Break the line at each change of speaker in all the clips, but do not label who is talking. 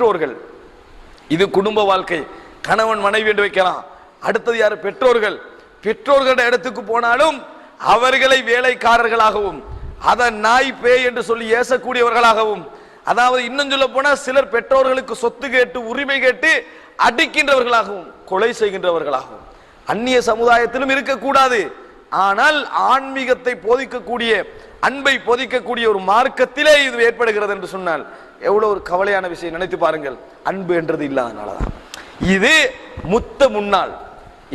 பெற்றோர்கள். இது குடும்ப வாழ்க்கை. கணவன் மனைவி என்று வைக்கலாம். அடுத்தது யார்? பெற்றோர்கள். பெற்றோர்கள இடத்துக்கு போனாலும் அவர்களை வேலைக்காரர்களாகவும் அதன் நாய் பேய் என்று சொல்லி ஏசக்கூடியவர்களாகவும் அதாவது இன்னும் சொல்ல போனா சிலர் பெற்றோர்களுக்கு சொத்து கேட்டு உரிமை கேட்டு அடிக்கின்றவர்களாகவும் கொலை செய்கின்றவர்களாகவும். அந்நிய சமுதாயத்திலும் இருக்கக்கூடாது. ஆனால் ஆன்மீகத்தை போதிக்கக்கூடிய அன்பை போதிக்கக்கூடிய ஒரு மார்க்கத்திலே இது ஏற்படுகிறது என்று சொன்னால் எவ்வளோ ஒரு கவலையான விஷயம் நினைத்து பாருங்கள். அன்பு என்றது இல்லாதனாலதான் இது முத்த முன்னாள்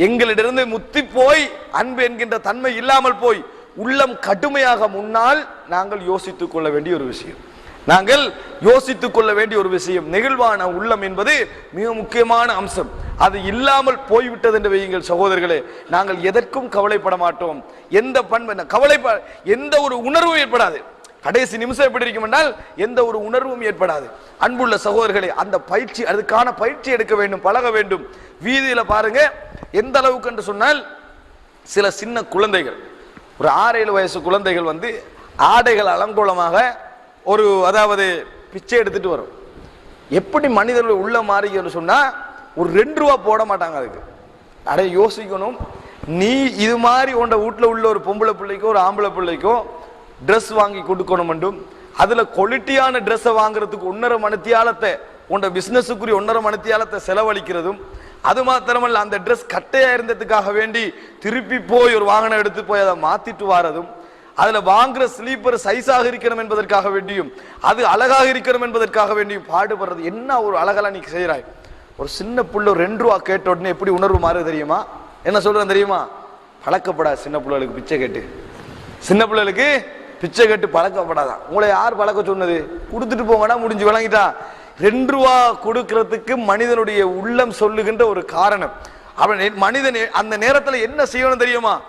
எங்களிடமிருந்து முத்தி போய் அன்பு என்கின்ற தன்மை இல்லாமல் போய் உள்ளம் கடுமையாக முன்னால் நாங்கள் யோசித்துக் கொள்ள வேண்டிய ஒரு விஷயம். நாங்கள் யோசித்துக் கொள்ள வேண்டிய ஒரு விஷயம். நெகிழ்வான உள்ளம் என்பது மிக முக்கியமான அம்சம். அது இல்லாமல் போய்விட்டது என்று வையுங்கள் சகோதரர்களே. நாங்கள் எதற்கும் கவலைப்பட மாட்டோம். எந்த பண்பு கவலை எந்த ஒரு உணர்வும் ஏற்படாது. கடைசி நிமிஷம் எப்படி இருக்கும் என்றால் எந்த ஒரு உணர்வும் ஏற்படாது. அன்புள்ள சகோதரர்களே அந்த பயிற்சி அதுக்கான பயிற்சி எடுக்க வேண்டும் பழக வேண்டும். வீதியில் பாருங்க எந்த அளவுக்கு என்று சொன்னால் சில சின்ன குழந்தைகள் ஒரு ஆறு ஏழு வயசு குழந்தைகள் வந்து ஆடைகள் அலங்கோலமாக ஒரு அதாவது பிச்சை எடுத்துட்டு வரும். எப்படி மனிதர்கள் உள்ள மாறிக்கன்னு சொன்னால் ஒரு ரெண்டு ரூபா போட மாட்டாங்க அதுக்கு. அட யோசிக்கணும். நீ இது மாதிரி உண்ட வீட்டில் உள்ள ஒரு பொம்பளை பிள்ளைக்கோ ஒரு ஆம்பளை பிள்ளைக்கோ ட்ரெஸ் வாங்கி கொடுக்கணும் என்றும் அதில் குவாலிட்டியான ட்ரெஸ்ஸை வாங்குறதுக்கு ஒன்றரை மணித்தியாலத்தை உண்ட பிஸ்னஸுக்குரிய ஒன்றரை மணித்தியாலத்தை செலவழிக்கிறதும் அது மாத்திரமல்ல அந்த ட்ரெஸ் கட்டையாக இருந்ததுக்காக வேண்டி திருப்பி போய் ஒரு வாகனம் எடுத்து போய் அதை மாற்றிட்டு வாரதும் அதுல வாங்குற ஸ்லீப்பர் சைஸாக இருக்கணும் என்பதற்காக வேண்டியும் அது அழகாக இருக்கணும் என்பதற்காக வேண்டியும் பாடுபடுறது. என்ன ஒரு அழகெல்லாம் நீ செய்யறாய் ஒரு சின்ன புள்ள ரெண்டு ரூபா கேட்ட உடனே எப்படி உணர்வு மாறுது தெரியுமா? என்ன சொல்றேன் தெரியுமா? பழக்கப்படாது சின்ன பிள்ளைகளுக்கு பிச்சை கேட்டு. சின்ன பிள்ளைகளுக்கு பிச்சை கேட்டு பழக்கப்படாதான். உங்களை யார் பழக்க சொன்னது? கொடுத்துட்டு போங்கடா முடிஞ்சு விளங்கிட்டா ரெண்டு ரூபா கொடுக்கறதுக்கு மனிதனுடைய உள்ளம் சொல்லுகின்ற ஒரு காரணம். அவன் மனிதன் அந்த நேரத்தில் என்ன செய்யணும் தெரியுமா?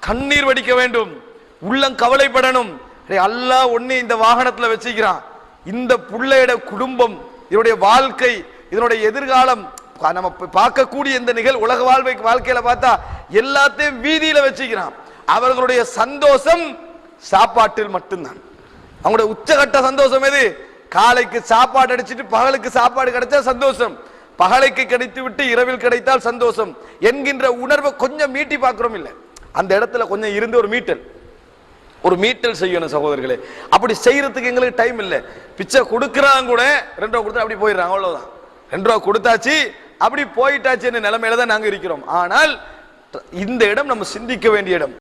கண்ணீர் வடிக்க வேண்டும். உள்ளம் கவலைப்படணும். டேய், அல்லாஹ் இந்த வாகனத்துல வச்சுக்கிறான். இந்த பிள்ளையோட குடும்பம் இதனுடைய வாழ்க்கை இதனுடைய எதிர்காலம் நம்ம பார்க்கக்கூடிய இந்த நிகழ் உலக வாழ்வை வாழ்க்கையில பார்த்தா எல்லாத்தையும் வீதியில வச்சுக்கிறான். அவர்களுடைய சந்தோஷம் சாப்பாட்டில் மட்டும்தான். அவங்களுடைய உச்சகட்ட சந்தோஷம் எது? காலைக்கு சாப்பாடு அடிச்சிட்டு பகலுக்கு சாப்பாடு கிடைச்சா சந்தோஷம். பகலைக்கு கிடைத்து விட்டு இரவில் கிடைத்தால் சந்தோஷம். என்கின்ற உணர்வை கொஞ்சம் மீட்டி பார்க்கிறோம் இல்லை. அந்த இடத்துல கொஞ்சம் இருந்து ஒரு மீட்டல். ஒரு மீட்டல் செய்யணும் சகோதரர்களே. அப்படி செய்யறதுக்கு எங்களுக்கு டைம் இல்லை. பிச்சை கொடுக்குறாங்க கூட ரெண்டு ரூபா கொடுத்து அப்படி போயிடுறாங்க அவ்வளவுதான். ரெண்டு ரூபா கொடுத்தாச்சு அப்படி போயிட்டாச்சு நிலைமையில தான் நாங்கள் இருக்கிறோம். ஆனால் இந்த இடம் நம்ம சிந்திக்க வேண்டிய இடம்.